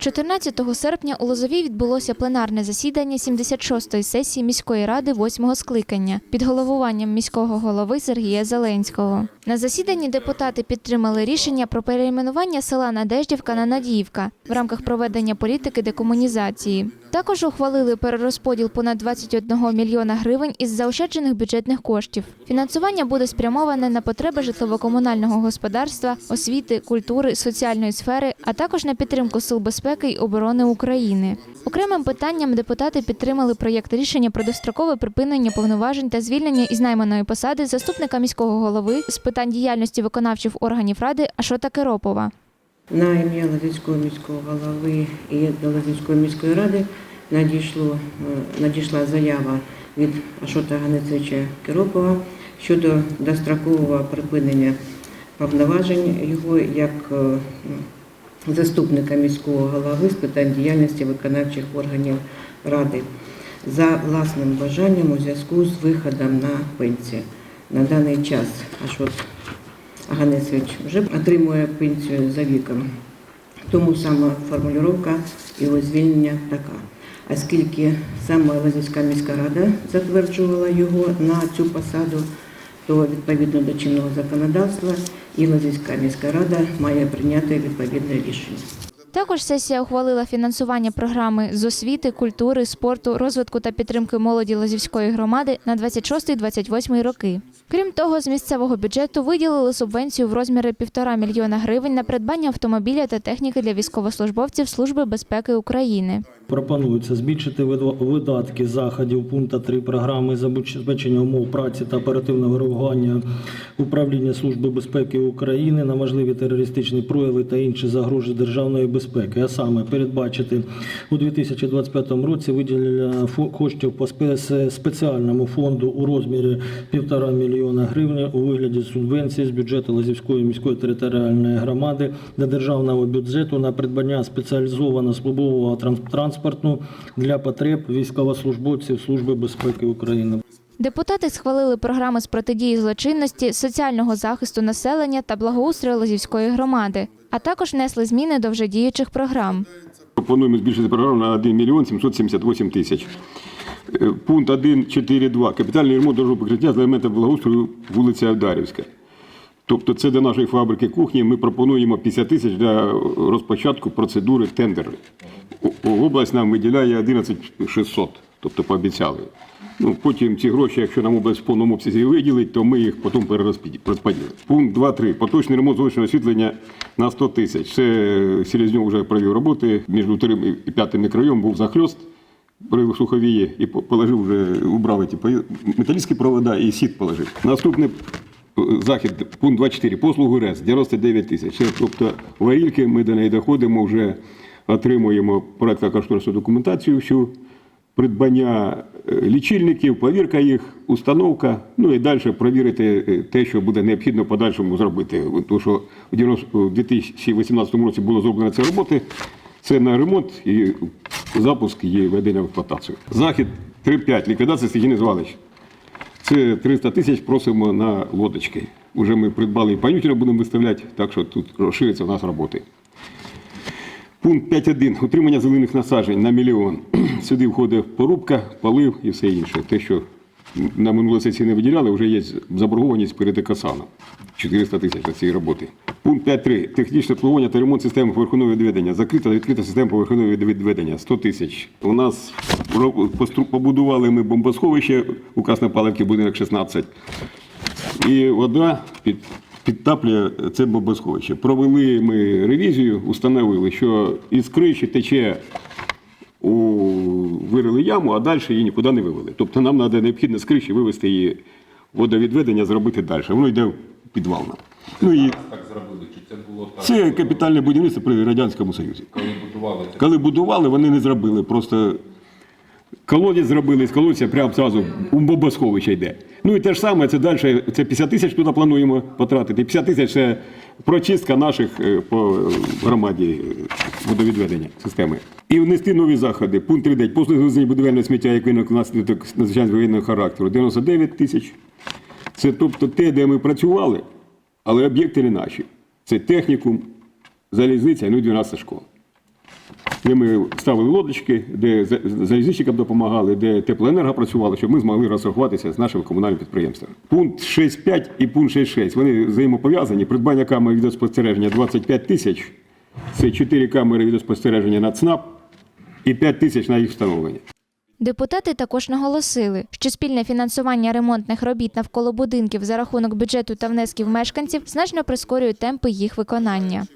14 серпня у Лозовій відбулося пленарне засідання 76-ї сесії міської ради 8-го скликання під головуванням міського голови Сергія Зеленського. На засіданні депутати підтримали рішення про перейменування села Надеждівка на Надіївка в рамках проведення політики декомунізації. Також ухвалили перерозподіл понад 21 мільйона гривень із заощаджених бюджетних коштів. Фінансування буде спрямоване на потреби житлово-комунального господарства, освіти, культури, соціальної сфери, а також на підтримку сил безпеки й оборони України. Окремим питанням депутати підтримали проєкт рішення про дострокове припинення повноважень та звільнення із найманої посади заступника міського голови з питань діяльності виконавчих органів ради Ашота Керопова. На ім'я Лозівського міського голови і до міської ради надійшло, е, надійшла заява від Ашота Ганецевича Киропова щодо дострокового припинення повноважень його як е, заступника міського голови з питань діяльності виконавчих органів ради за власним бажанням у зв'язку з виходом на пенсію. На даний час Ашот Аганесович вже отримує пенсію за віком. Тому саме формулювання його звільнення така. Оскільки саме Лазівська міська рада затверджувала його на цю посаду, то відповідно до чинного законодавства і Лазівська міська рада має прийняти відповідне рішення. Також сесія ухвалила фінансування програми з освіти, культури, спорту, розвитку та підтримки молоді Лозівської громади на 26-28 роки. Крім того, з місцевого бюджету виділили субвенцію в розмірі півтора мільйона гривень на придбання автомобіля та техніки для військовослужбовців Служби безпеки України. Пропонується збільшити вида- видатки заходів пункту 3 програми забезпечення умов праці та оперативного реагування управління Служби безпеки України на можливі терористичні прояви та інші загрози державної безпеки. А саме передбачити у 2025 році виділення коштів по спеціальному фонду у розмірі 1,5 мільйона гривень у вигляді субвенції з бюджету Лазівської міської територіальної громади до державного бюджету на придбання спеціалізованого службового тран- транспорту для потреб військовослужбовців Служби безпеки України. Депутати схвалили програми з протидії злочинності, соціального захисту населення та благоустрою Лозівської громади, а також внесли зміни до вже діючих програм. Пропонуємо збільшити програму на 1 мільйон 778 тисяч. Е, Пункт 1.4.2. Капітальний ремонт дорожнього покриття з елементами благоустрою вулиця Авдарівська. Тобто це до нашої фабрики кухні ми пропонуємо 50 тисяч для розпочатку процедури тендеру. Область нам виділяє 11 600, тобто пообіцяли. Ну, потім ці гроші, якщо нам область в повному обсязі виділить, то ми їх потім перерозподілимо. Пункт 2.3. Поточний ремонт зовнішнього освітлення на 100 тисяч. Це Селезньов вже провів роботи. Між вторим і п'ятим мікрорайоном був захльост при суховії і положив вже, убрали ті металістські провода і сіт положив. Наступний е, захід, пункт 24, послугу РЕС, 99 тисяч. Тобто варільки, ми до неї доходимо, вже отримуємо проектно кошторисну документацію всю, придбання е, лічильників, повірка їх, установка, ну і далі перевірити е, те, що буде необхідно подальшому зробити. Тому що у 2018 році було зроблено ці роботи. Це на ремонт і запуск і введення в експлуатацію. Захід 3.5. Ліквідація стихійних звалищ. Це 300 тисяч просимо на лодочки. Уже ми придбали і панютіна будемо виставляти, так що тут розшириться у нас роботи. Пункт 5.1. Утримання зелених насаджень на мільйон. Сюди входить порубка, полив і все інше. Те, що на минулій сесії не виділяли, вже є заборгованість перед екосаном. 400 тисяч на цієї роботи. Пункт 5.3. Технічне обслуговування та ремонт системи поверхового відведення. Закрита та відкрита система поверхового відведення. 100 тисяч. У нас побудували ми бомбосховище у Краснопалівці, будинок 16. І вода під, підтаплює це бомбосховище. Провели ми ревізію, установили, що із криші тече у вирили яму, а далі її нікуди не вивели. Тобто нам треба необхідно з криші вивести її водовідведення, зробити далі. Воно йде в підвал. нам. Ну і так зробили? Чи це було так? це капітальне будівництво при Радянському Союзі. Коли будували це? Коли будували, вони не зробили. Просто колодязь зробили, з колодця прямо зразу у бомбосховище йде. Ну і те ж саме, це далі, це 50 тисяч туди плануємо потратити. 50 тисяч це прочистка наших е, по громаді е, водовідведення системи. І внести нові заходи. Пункт 3.9. Послуги будівельного сміття, як виник наслідок надзвичайного воєнного характеру. 99 тисяч. Це тобто те, де ми працювали, але об'єкти не наші. Це технікум, залізниця, ну і 12 школа. де ми ставили лодочки, де залізничникам допомагали, де теплоенерго працювала, щоб ми змогли розрахуватися з нашими комунальними підприємствами. Пункт 6.5 і пункт 6.6, вони взаємопов'язані. Придбання камер відеоспостереження 25 тисяч, це 4 камери відеоспостереження на ЦНАП і 5 тисяч на їх встановлення. Депутати також наголосили, що спільне фінансування ремонтних робіт навколо будинків за рахунок бюджету та внесків мешканців значно прискорює темпи їх виконання.